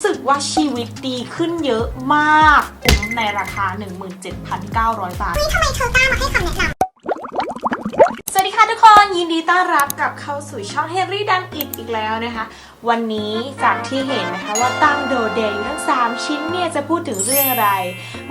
รู้สึกว่าชีวิตดีขึ้นเยอะมากคุ้มในราคา 17,900 บาท นี่ทำไมเธอกล้ามาให้คำแนะนำ วัสดีค่ะทุกคนยินดีต้อนรับกลับเข้าสู่ช่อง Henry Dan It อีกแล้วนะคะ วันนี้จากที่เห็นนะคะว่าตั้งโดดเด่ทั้ง 3 ชิ้นเนี่ยจะพูดถึงเรื่องอะไร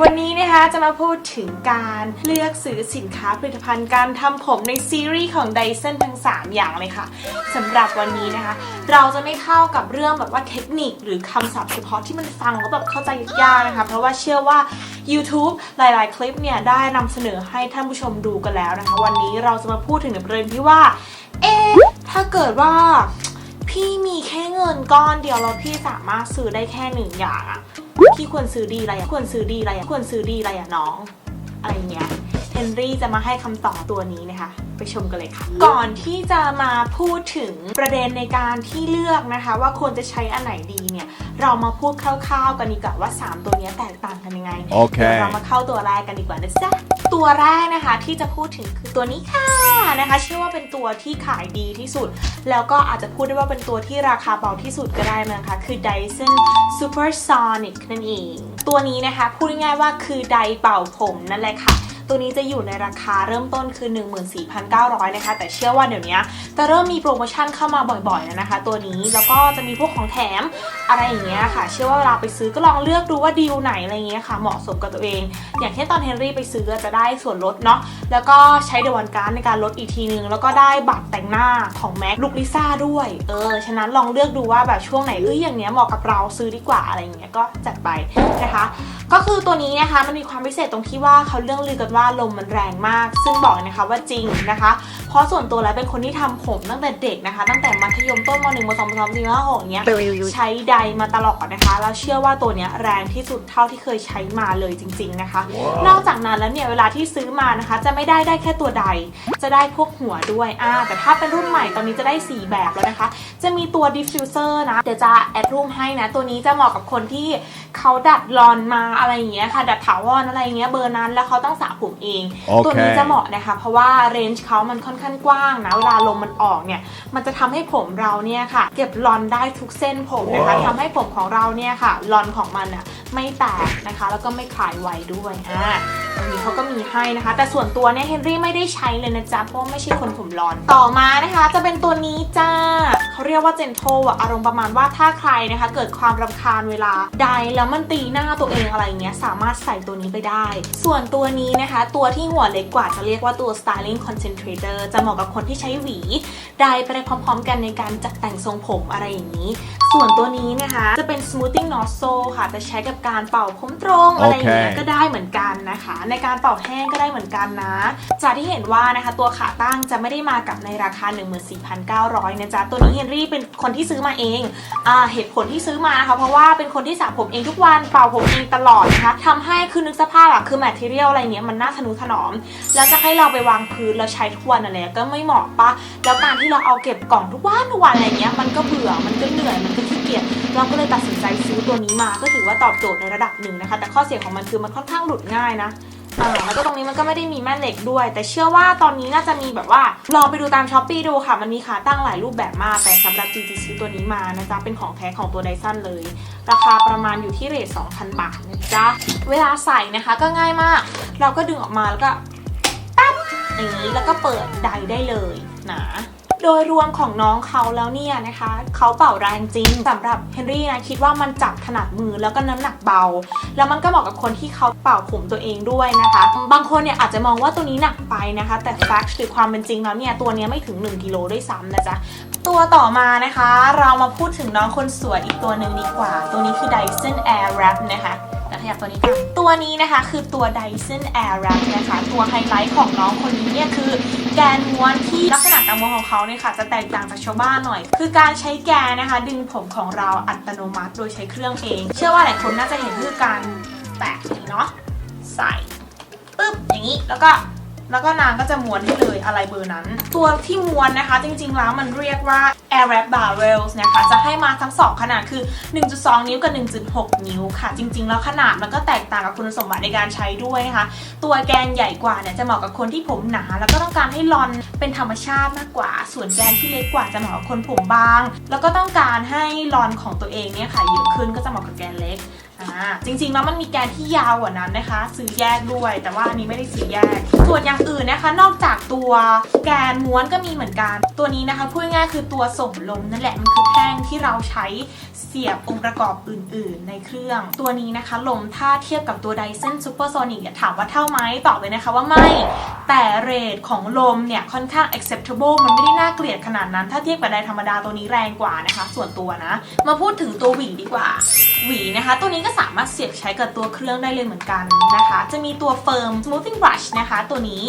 วันนี้นะคะจะมาพูดถึงการเลือกซื้อสินค้าผลิตภัณฑ์การทำผมในซีรีส์ของ Dyson ทั้ง 3 อย่างเลยค่ะสำหรับวันนี้นะคะ เราจะไม่เข้ากับเรื่องแบบว่าเทคนิคหรือคำศัพท์เฉพาะที่มันฟังแล้วแบบเข้าใจยากๆนะคะ เพราะว่าเชื่อว่า YouTube หลาย ๆ คลิปเนี่ยได้นำเสนอให้ท่านผู้ชมดูกันแล้วนะคะ วันนี้เราจะมาพูดถึงในประเด็นที่ว่า เอ๊ะ ถ้าเกิดว่า พี่มีแค่เงินก้อนเดียวแล้วพี่สามารถซื้อได้แค่หนึ่งอย่างอะพี่ควรซื้อดีอะไรอะควรซื้อดีอะไรอะควรซื้อดีอะไรอะน้อง อะไรเงี้ยเฮนรี่จะมาให้คำตอบตัวนี้นะคะ ไปชมกันเลยค่ะ ก่อนที่จะมาพูดถึงประเด็นในการที่เลือกนะคะ ว่าควรจะใช้อันไหนดีเนี่ย เรามาพูดคร่าวๆกันดีกว่าว่า 3 ตัวเนี้ยแตกต่างกันยังไง โอเคดี๋ยวเรามาเข้าตัวแรกกันดีกว่านะจ๊ะ ตัวแรกนะคะที่จะพูดถึงคือตัวนี้ค่ะนะคะเชื่อว่าเป็นตัวที่ขายดีที่สุด แล้วก็อาจจะพูดได้ว่าเป็นตัวที่ราคาเบาที่สุดก็ได้นะคะ คือ Dyson Supersonic นั่นเอง ตัวนี้นะคะพูดง่ายๆว่าคือไดเป่าผมนั่นแหละค่ะ ตัวนี้จะอยู่ในราคาเริ่มต้นคือ 14,900นะคะ แต่เชื่อว่าเดี๋ยวนี้จะเริ่มมีโปรโมชั่นเข้ามาบ่อยๆแล้วนะคะ ตัวนี้แล้วก็จะมีพวกของแถมอะไรอย่างเงี้ยค่ะ เชื่อว่าเวลาไปซื้อก็ลองเลือกดูว่าดีลไหนอะไรเงี้ยค่ะเหมาะสมกับตัวเอง อย่างเช่นตอนเฮนรี่ไปซื้อจะได้ส่วนลดเนาะแล้วก็ใช้เดวันการดในการลดอีกทีนึง แล้วก็ได้บัตรแต่งหน้าของแม็กลูกลิซ่าด้วยเออฉะนั้นลองเลือกดูว่าแบบช่วงไหนเอ้ยอย่างเนี้ยเหมาะกับเราซื้อดีกว่าอะไรเงี้ยก็จัดไปนะคะ ก็คือตัวนี้นะคะมันมีความพิเศษตรงที่ว่าเขาเรื่องลือกันว่าลมมันแรงมาก ซึ่งบอกเลยนะคะว่าจริงนะคะ เพราะส่วนตัวแล้วเป็นคนที่ทำผมตั้งแต่เด็กนะคะ ตั้งแต่มัธยมต้นม .1 ม .2 ม .3 ม .4 ม .6 อย่างเงี้ยใช้ไดร์มาตลอดนะคะ แล้วเชื่อว่าตัวเนี้ยแรงที่สุดเท่าที่เคยใช้มาเลยจริง ๆนะคะ นอกจากนั้นแล้วเนี่ยเวลาที่ซื้อมานะคะ จะไม่ได้ได้แค่ตัวใด จะได้พวกหัวด้วยอ่าแต่ถ้าเป็นรุ่นใหม่ตอนนี้จะได้ 4 แบบแล้วนะคะ จะมีตัวดิฟฟิวเซอร์นะเดี๋ยวจะแอดรูปให้นะ ตัวนี้จะเหมาะกับคนที่เขาดัดรอนมาอะไรอย่างเงี้ยค่ะ ดัดถาวรอะไรอย่างเงี้ยเบอร์นั้นแล้วเขาต้องสระผมเองโอเคตัวนี้จะเหมาะนะคะ เพราะว่าเรนจ์เขามันค่อนข้างกว้างนะ เวลาลมมันออกเนี่ย มันจะทำให้ผมเราเนี่ยค่ะ เก็บรอนได้ทุกเส้นผมนะคะว้าวทำให้ผมของเราเนี่ยค่ะรอนของมันอะไม่แตกนะคะ แล้วก็ไม่คลายไวด้วยอ่าอันนี้เขาก็มีให้นะคะ แต่ส่วนตัวเนี่ยเฮนรี่ไม่ได้ใช้เลยนะจ๊ะ เพราะว่าไม่ใช่คนผมร้อน ต่อมานะคะ จะเป็นตัวนี้จ้าเขาเรียกว่าเจนโทอะอารมณ์ประมาณว่าถ้าใครนะคะ เกิดความรำคาญเวลาใดแล้วมันตีหน้าตัวเองอะไรเงี้ย สามารถใส่ตัวนี้ไปได้ ส่วนตัวนี้นะคะตัวที่หัวเล็กกว่าจะเรียกว่าตัว styling concentrator จะเหมาะกับคนที่ใช้หวีได้ไปพร้อมๆ กันในการจัดแต่งทรงผมอะไรอย่างนี้ ส่วนตัวนี้นะคะ จะเป็น smoothing nozzle ค่ะ จะใช้กับการเป่าผมตรงอะไรอย่างเงี้ยโอเคก็ได้เหมือนกันนะคะ ในการเป่าแห้งก็ได้เหมือนกันนะ จากที่เห็นว่านะคะ ตัวขาตั้งจะไม่ได้มากับในราคา 14,900นะจ๊ะตัวนี้เฮนรี่เป็นคนที่ซื้อมาเองอ่าเหตุผลที่ซื้อมานะคะเพราะว่าเป็นคนที่สระผมเองทุกวันเป่าผมเองตลอดนะคะทำให้คือนึกสภาพอะคือแมทเทียลอะไรเนี้ยมันน่าทนุถนอม แล้วจะให้เราไปวางพื้นแล้วใช้ทุกวันอะไรก็ไม่เหมาะปะแล้วการที่เราเอาเก็บกล่องทุกวันทุกวันอะไรเงี้ยมันก็เบื่อมันก็เหนื่อยมันก็ขี้เกียจเราก็เลยตัดสินใจซื้อตัวนี้มา ก็ถือว่าตอบโจทย์ในระดับหนึ่งนะคะ แต่ข้อเสียของมันคือมันค่อนข้างหลุดง่ายนะ อ่าแล้วก็ตรงนี้มันก็ไม่ได้มีแม่เหล็กด้วย แต่เชื่อว่าตอนนี้น่าจะมีแบบว่าลองไปดูตามช้อปปีดูค่ะ มันมีขาตั้งหลายรูปแบบมาก แต่สำหรับจีจีซื้อตัวนี้มานะจ๊ะ เป็นของแท้ของตัวไดซันเลย ราคาประมาณอยู่ที่เรท2,000 บาทนะจ๊ะ เวลาใส่นะคะก็ง่ายมาก เราก็ดึงออกมาแล้วก็ปั๊บอย่างนี้แล้วก็เปิดไดได้เลยนะ โดยรวมของน้องเขาแล้วเนี่ยนะคะเขาเป่าแรงจริงสำหรับเฮนรี่นะคิดว่ามันจับถนัดมือแล้วก็น้ำหนักเบา แล้วมันก็เหมาะกับคนที่เขาเป่าผมตัวเองด้วยนะคะ บางคนเนี่ยอาจจะมองว่าตัวนี้หนักไปนะคะ แต่ fact หรือความเป็นจริงแล้วเนี่ยตัวเนี้ยไม่ถึง 1กิโลด้วยซ้ำนะจ๊ะตัวต่อมานะคะ เรามาพูดถึงน้องคนสวยอีกตัวหนึ่งดีกว่า ตัวนี้คือ Dyson Airwrap นะคะ แต่ขยับตัวนี้กันตัวนี้นะคะคือตัว Dyson Airwrap นะคะ ตัวไฮไลท์ของน้องคนนี้เนี่ยคือแกนม้วนที่ลักษณะการม้วนของเขาเนี่ยค่ะ จะแตกต่างจากชาวบ้านหน่อย คือการใช้แกนนะคะ ดึงผมของเราอัตโนมัติโดยใช้เครื่องเอง เชื่อว่าหลายคนน่าจะเห็นคือการแตะนี้เนาะใส่ปึ๊บอย่างนี้แล้วก็ แล้วก็นางก็จะม้วนให้เลยอะไรเบอร์นั้น ตัวที่ม้วนนะคะ จริงๆแล้วมันเรียกว่า Air Wrap Barrels นะคะ จะให้มาทั้ง 2 ขนาดคือ 1.2 นิ้วกับ 1.6 นิ้วค่ะ จริง ๆ แล้วขนาดมันก็แตกต่างกับคุณสมบัติในการใช้ด้วยนะคะ ตัวแกนใหญ่กว่าเนี่ยจะเหมาะกับคนที่ผมหนา แล้วก็ต้องการให้ลอนเป็นธรรมชาติมากกว่า ส่วนแกนที่เล็กกว่าจะเหมาะกับคนผมบาง แล้วก็ต้องการให้ลอนของตัวเองเนี่ยค่ะเยอะขึ้นก็จะเหมาะกับแกนเล็ก อ่าจริงๆแล้วมันมีแกนที่ยาวกว่านั้นนะคะ ซื้อแยกด้วย แต่ว่าอันนี้ไม่ได้ซื้อแยก ส่วนอย่างอื่นนะคะ นอกจากตัวแกนม้วนก็มีเหมือนกัน ตัวนี้นะคะพูดง่ายคือตัวส่งลมนั่นแหละมันคือแท่งที่เราใช้เสียบองค์ประกอบอื่น ๆ ในเครื่อง ตัวนี้นะคะลมถ้าเทียบกับตัว Dyson Supersonic เนี่ยถามว่าเท่าไหมตอบเลยนะคะว่าไม่ แต่เรทของลมเนี่ยค่อนข้าง acceptable มันไม่ได้น่าเกลียดขนาดนั้น ถ้าเทียบกับไดธรรมดาตัวนี้แรงกว่านะคะ ส่วนตัวนะ มาพูดถึงตัวหวีดีกว่า หวีนะคะ ตัวนี้ก็สามารถเสียบใช้กับตัวเครื่องได้เลยเหมือนกันนะคะ จะมีตัวเฟิร์ม smoothing brush นะคะ ตัวนี้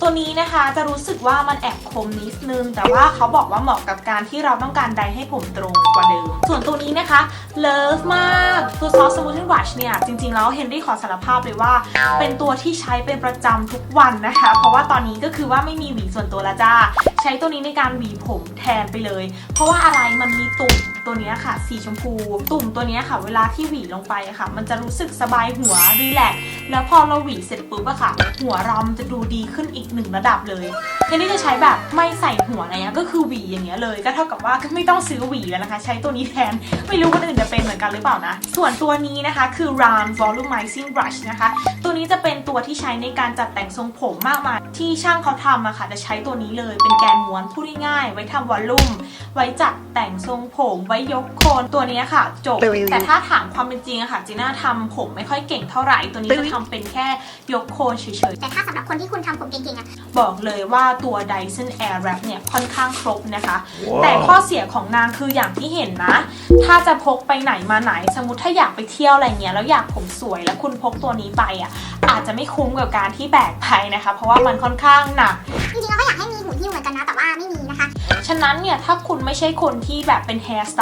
ตัวนี้นะคะจะรู้สึกว่ามันแอบคมนิดนึง แต่ว่าเขาบอกว่าเหมาะกับการที่เราต้องการไดให้ผมตรงกว่าเดิม ส่วนตัวนี้นะคะเลิฟมากตัวซอสสมูทเทนวัชเนี่ยจริงๆแล้วเฮนรี่ขอสารภาพเลยว่า เป็นตัวที่ใช้เป็นประจำทุกวันนะคะ เพราะว่าตอนนี้ก็คือว่าไม่มีหวีส่วนตัวละจ้า ใช้ตัวนี้ในการหวีผมแทนไปเลย เพราะว่าอะไรมันมีตุ่ม ตัวนี้ค่ะ สีชมพู ตุ่มตัวนี้ค่ะ เวลาที่หวีลงไปค่ะ มันจะรู้สึกสบายหัวรีแลกแล้วพอเราหวีเสร็จปุ๊บอะค่ะ หัวเรามันจะดูดีขึ้นอีกหนึ่งระดับเลยทนนี่จะใช้แบบไม่ใส่หัวอะไรเงี้ยก็คือหวีอย่างเงี้ยเลยก็เท่ากับว่าไม่ต้องซื้อหวีแล้วนะคะ ใช้ตัวนี้แทนไม่รู้คนอื่นจะเป็นเหมือนกันหรือเปล่านะ ส่วนตัวนี้นะคะคือ round volumizing brush นะคะ ตัวนี้จะเป็นตัวที่ใช้ในการจัดแต่งทรงผมมากมายที่ช่างเขาทำอะค่ะจะใช้ตัวนี้เลยเป็นแกนม้วนพูดง่ายๆไว้ทำวอลลุ่มไว้จัดแต่งทรงผมว้ยกโคนตัวนี้ค่ะจบ แต่ถ้าถามความเป็นจริงอะค่ะจีน่าทำผมไม่ค่อยเก่งเท่าไหร่ ตัวนี้จะทำเป็นแค่ยกโคนเฉยๆ แต่ถ้าสำหรับคนที่คุณทำผมเก่งๆอะบอกเลยว่าตัว Dyson Airwrap เนี่ยค่อนข้างครบนะคะ แต่ข้อเสียของนางคืออย่างที่เห็นนะ ถ้าจะพกไปไหนมาไหน สมมติถ้าอยากไปเที่ยวอะไรเงี้ยแล้วอยากผมสวยแล้วคุณพกตัวนี้ไปอะอาจจะไม่คุ้มกับการที่แบกไปนะคะ เพราะว่ามันค่อนข้างหนักจริงๆเราก็อยากให้มีหูหิ้วเหมือนกันนะแต่ว่าไม่มีนะคะ ฉะนั้นเนี่ยถ้าคุณไม่ใช่คนที่แบบเป็น hair stylist ไ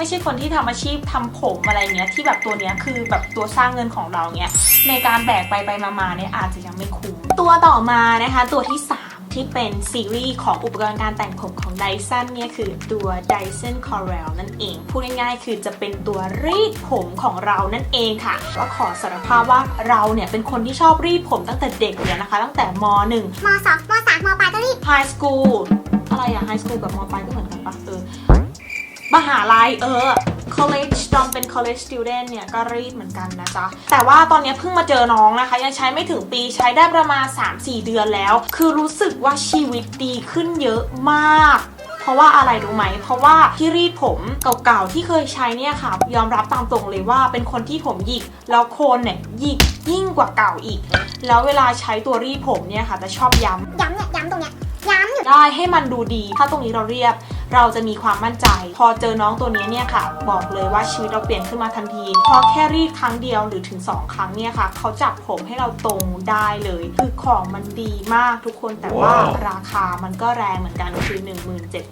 ม่ใช่คนที่ทำอาชีพทำผมอะไรเงี้ยที่แบบตัวเนี้ยคือแบบตัวสร้างเงินของเราเนี่ยในการแบกไปไปมาๆเนี่ยอาจจะยังไม่คุ้มตัวต่อมานะคะตัวที่ 3ที่เป็นซีรีส์ของอุปกรณ์การแต่งผมของ Dyson เนี่ยคือตัว Dyson Corel นั่นเอง พูดง่ายๆ คือจะเป็นตัวรีดผมของเรานั่นเองค่ะว่าขอสารภาพว่าเราเนี่ยเป็นคนที่ชอบรีดผมตั้งแต่เด็กเลยนะคะ ตั้งแต่ม .1 มสองมสามมปลายก็รีบไฮสคูลอะไรอะไฮสคูลกับมปลายก็เหมือนกันปะเออ มหาลัยเออ college ตอนเป็น college student เนี่ยก็รีดเหมือนกันนะจ๊ะ แต่ว่าตอนเนี้ยเพิ่งมาเจอน้องนะคะ ยังใช้ไม่ถึงปีใช้ได้ประมาณ 3-4 เดือนแล้ว คือรู้สึกว่าชีวิตดีขึ้นเยอะมากเพราะว่าอะไรรู้ไหม เพราะว่าที่รีดผมเก่าๆที่เคยใช้เนี่ยค่ะ ยอมรับตามตรงเลยว่าเป็นคนที่ผมหยิก แล้วโคนเนี่ยหยิกยิ่งกว่าเก่าอีก แล้วเวลาใช้ตัวรีดผมเนี่ยค่ะจะชอบย้ำย้ำเนี่ยย้ำตรงเนี้ยย้ำอยู่ได้ให้มันดูดี ถ้าตรงนี้เราเรียบ เราจะมีความมั่นใจ พอเจอน้องตัวนี้เนี่ยค่ะ บอกเลยว่าชีวิตเราเปลี่ยนขึ้นมาทันที พอแค่รีดครั้งเดียวหรือถึง 2 ครั้งเนี่ยค่ะ เขาจับผมให้เราตรงได้เลย คือของมันดีมากทุกคนแต่ว่าราคามันก็แรงเหมือนกันคือ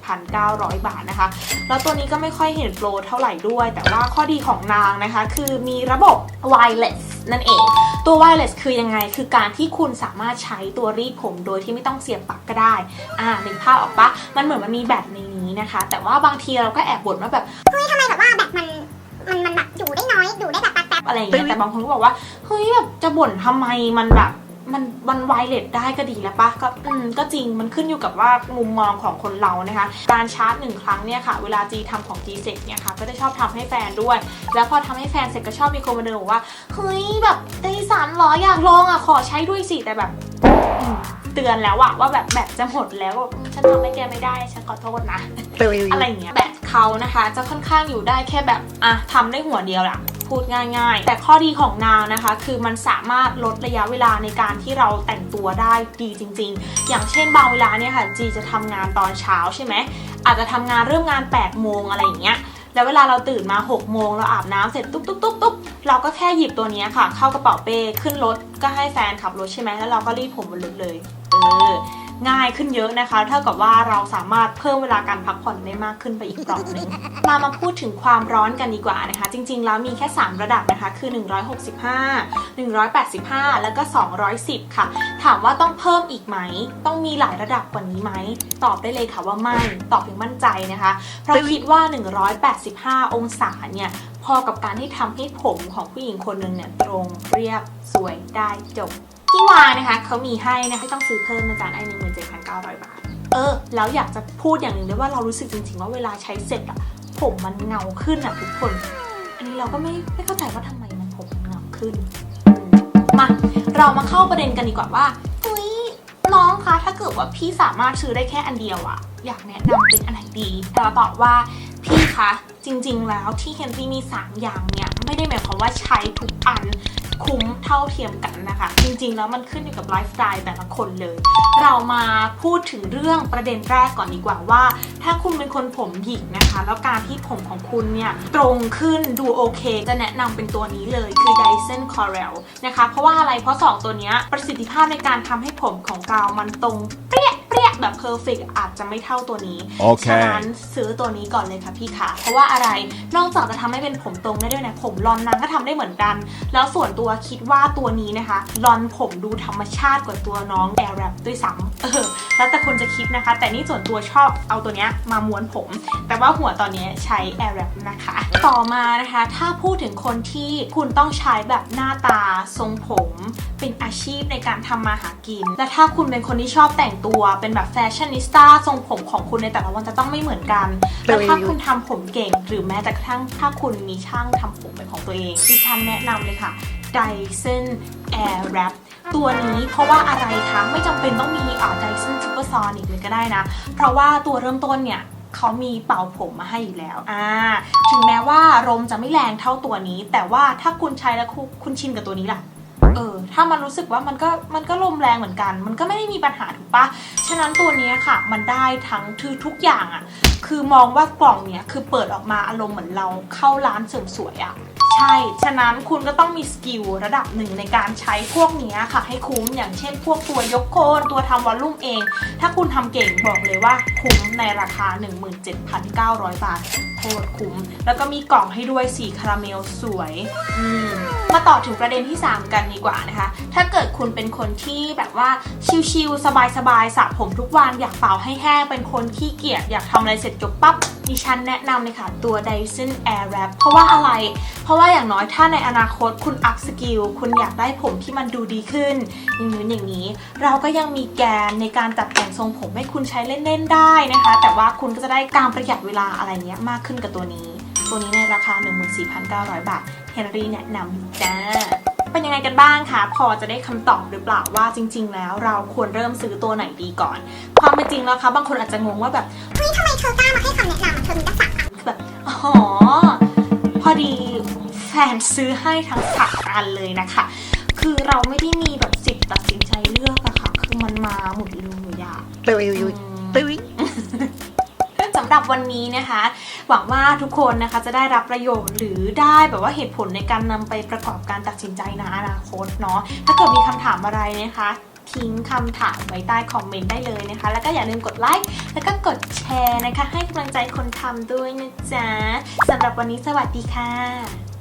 17,900 บาทนะคะ แล้วตัวนี้ก็ไม่ค่อยเห็นโปรเท่าไหร่ด้วย แต่ว่าข้อดีของนางนะคะ คือมีระบบ wireless นั่นเอง ตัว wireless คือยังไง คือการที่คุณสามารถใช้ตัวรีดผมโดยที่ไม่ต้องเสียบปลั๊กก็ได้ อ่านึกภาพออกปะมันเหมือนมันมีแบตในนี้นะคะ แต่ว่าบางทีเราก็แอบบ่นว่าแบบเฮ้ยทำไมแบบว่าแบบมันมันมันแบบอยู่ได้น้อยอยู่ได้แบบแป๊บอะไรอย่างเงี้ยแต่บางคนก็บอกว่าเฮ้ยแบบจะบ่นทำไมมันแบบมันมันไวเลสได้ก็ดีแล้วปะก็อืมก็จริงมันขึ้นอยู่กับว่ามุมมองของคนเรานะคะ การชาร์จหนึ่งครั้งเนี่ยค่ะ เวลาจีทำของจีเสร็จเนี่ยค่ะก็จะชอบทำให้แฟนด้วย แล้วพอทำให้แฟนเสร็จก็ชอบมีคนมาเดินบอกว่าเฮ้ยแบบไอ้สันเหรออยากลองอะขอใช้ด้วยสิแต่แบบอืม เตือนแล้วอะว่าแบบแบตจะหมดแล้วอืมฉันทำให้แกไม่ได้ฉันขอโทษนะอะไรอย่างเงี้ยแบตเขานะคะ จะค่อนข้างอยู่ได้แค่แบบอะทำได้หัวเดียวแหละพูดง่ายๆ แต่ข้อดีของนางนะคะ คือมันสามารถลดระยะเวลาในการที่เราแต่งตัวได้ดีจริง ๆ อย่างเช่นบางเวลาเนี่ยค่ะจีจะทำงานตอนเช้าใช่ไหมอาจจะทำงานเริ่มงาน8ปดโมงอะไรอย่างเงี้ย แล้วเวลาเราตื่นมา6กโมงเราอาบน้ำเสร็จตุ๊บตุ๊บตุ๊บตุ๊บเราก็แค่หยิบตัวนี้ค่ะ เข้ากระเป๋าเป้ขึ้นรถก็ให้แฟนขับรถใช่ไหมแล้วเราก็รีดผมบนรถเลย เออ ง่ายขึ้นเยอะนะคะ เท่ากับว่าเราสามารถเพิ่มเวลาการพักผ่อนได้มากขึ้นไปอีกต่อหนึ่งมามาพูดถึงความร้อนกันดีกว่านะคะ จริง ๆ แล้วมีแค่ 3 ระดับนะคะ คือ 165 185 แล้วก็ 210 ค่ะ ถามว่าต้องเพิ่มอีกไหม ต้องมีหลายระดับกว่านี้ไหม ตอบได้เลยค่ะว่าไม่ ตอบอย่างมั่นใจนะคะ เพราะคิดว่า 185 องศาเนี่ยพอกับการที่ทำให้ผมของผู้หญิงคนหนึ่งเนี่ยตรงเรียบสวยได้จบ ที่วานะคะเขามีให้นะคะไม่ต้องซื้อเพิ่มนะจ๊ะไอ้17,900บาท เออ แล้วอยากจะพูดอย่างหนึ่งด้วยว่าเรารู้สึกจริงๆว่าเวลาใช้เสร็จอะผมมันเงาขึ้นอะทุกคน อันนี้เราก็ไม่ไม่เข้าใจว่าทำไมมันผมมันเงาขึ้น มาเรามาเข้าประเด็นกันดีกว่าว่าเฮ้ยน้องคะถ้าเกิดว่าพี่สามารถซื้อได้แค่อันเดียวอะอยากแนะนำเป็นอันไหนดีแต่เราตอบว่าพี่คะจริงๆแล้วที่เฮนรี่มี 3 อย่างเนี่ย ไม่ได้หมายความว่าใช้ทุกอัน คุ้มเท่าเทียมกันนะคะ จริงๆ แล้วมันขึ้นอยู่กับไลฟ์สไตล์แต่ละคนเลย เรามาพูดถึงเรื่องประเด็นแรกก่อนดีกว่าว่า ถ้าคุณเป็นคนผมหยิกนะคะ แล้วการที่ผมของคุณเนี่ยตรงขึ้นดูโอเค จะแนะนำเป็นตัวนี้เลยคือ Dyson Corel นะคะ เพราะว่าอะไรเพราะ 2 ตัวเนี้ยประสิทธิภาพในการทำให้ผมของเรามันตรงเปรี้ย เปรี้ยแบบเพอร์เฟกอาจจะไม่เท่าตัวนี้โอเคฉะนั้นซื้อตัวนี้ก่อนเลยค่ะพี่ค่ะเพราะว่าอะไรนอกจากจะทำให้เป็นผมตรงได้ด้วยนะผมรอนนางก็ทำได้เหมือนกัน แล้วส่วนตัวคิดว่าตัวนี้นะคะรอนผมดูธรรมชาติกว่าตัวน้อง Air Wrap ด้วยซ้ำเออแล้วแต่คนจะคิดนะคะ แต่นี่ส่วนตัวชอบเอาตัวเนี้ยมาม้วนผม แต่ว่าหัวตอนเนี้ยใช้ Air Wrap นะคะ ต่อมานะคะ ถ้าพูดถึงคนที่คุณต้องใช้แบบหน้าตาทรงผม เป็นอาชีพในการทำมาหากิน และถ้าคุณเป็นคนที่ชอบแต่งตัวเป็นแบบแฟชั่นนิสต้าทรงผมของคุณในแต่ละวันจะต้องไม่เหมือนกันแล้วถ้าคุณทำผมเก่ง หรือแม้แต่กระทั่งถ้าคุณมีช่างทำผมเป็นของตัวเองดิฉันแนะนำเลยค่ะ Dyson Air Wrap ตัวนี้เพราะว่าอะไรคะไม่จำเป็นต้องมีอ่า Dyson Supersonic เลยก็ได้นะ เพราะว่าตัวเริ่มต้นเนี่ยเขามีเป่าผมมาให้อยู่แล้ว อ่า ถึงแม้ว่าลมจะไม่แรงเท่าตัวนี้ แต่ว่าถ้าคุณใช้แล้วคุณคุณชินกับตัวนี้ล่ะเออ ถ้ามันรู้สึกว่ามันก็มันก็ลมแรงเหมือนกัน มันก็ไม่ได้มีปัญหาถูกปะฉะนั้นตัวนี้ค่ะ มันได้ทั้งทือทุกอย่างอะ่ะคือมองว่ากล่องเนี้ยคือเปิดออกมาอารมณ์เหมือนเราเข้าร้านเสริมสวยอะ่ะ ใช่ ฉะนั้นคุณก็ต้องมีสกิลระดับหนึ่งในการใช้พวกนี้ค่ะ ให้คุ้มอย่างเช่น พวกตัวยกโคนตัวทำวอลลุ่มเอง ถ้าคุณทำเก่งบอกเลยว่าคุ้มในราคา 17,900 บาทโคตรคุ้ม แล้วก็มีกล่องให้ด้วยสีคาราเมลสวยมมาต่อถึงประเด็นที่ 3 กันดีกว่านะคะ ถ้าเกิดคุณเป็นคนที่แบบว่าชิลๆสบายๆสระผมทุกวันอยากเป่าให้แห้งเป็นคนขี้เกียจอยากทำอะไรเสร็จจบปั๊บดิฉันแนะนำเลยค่ะตัว Dyson Air Wrap เพราะว่าอะไร เพราะว่าอย่างน้อยถ้าในอนาคตคุณอัพสกิลคุณอยากได้ผมที่มันดูดีขึ้น อย่างนู้อย่างนี้ เราก็ยังมีแกนในการจัดแต่งทรงผมให้คุณใช้เล่นๆได้นะคะ แต่ว่าคุณก็จะได้การประหยัดเวลาอะไรเงี้ยมากขึ้นกับตัวนี้ ตัวนี้ในราคา 14,900 บาทเฮนรี่แนะนำจ้าเป็นยังไงกันบ้างคะ พอจะได้คำตอบหรือเปล่าว่าจริง ๆ แล้วเราควรเริ่มซื้อตัวไหนดีก่อน ความเป็นจริงแล้วคะบางคนอาจจะงงว่าแบบเฮ้ยทำไมเธอกล้ามา อดีแฟนซื้อให้ทั้งสามอันเลยนะคะ คือเราไม่ได้มีแบบสิทธิ์ตัดสินใจเลือกอะค่ะ คือมันมาหมดเลยอะตึ้ยอืมตึ้ยสำหรับวันนี้นะคะ หวังว่าทุกคนนะคะจะได้รับประโยชน์หรือได้แบบว่าเหตุผลในการนำไปประกอบการตัดสินใจในอนาคตเนาะถ้าเกิดมีคำถามอะไรนะคะ ทิ้งคำถามไว้ใต้คอมเมนต์ได้เลยนะคะ แล้วก็อย่าลืมกดไลค์แล้วก็กดแชร์นะคะ ให้กำลังใจคนทำด้วยนะจ๊ะสำหรับวันนี้สวัสดีค่ะ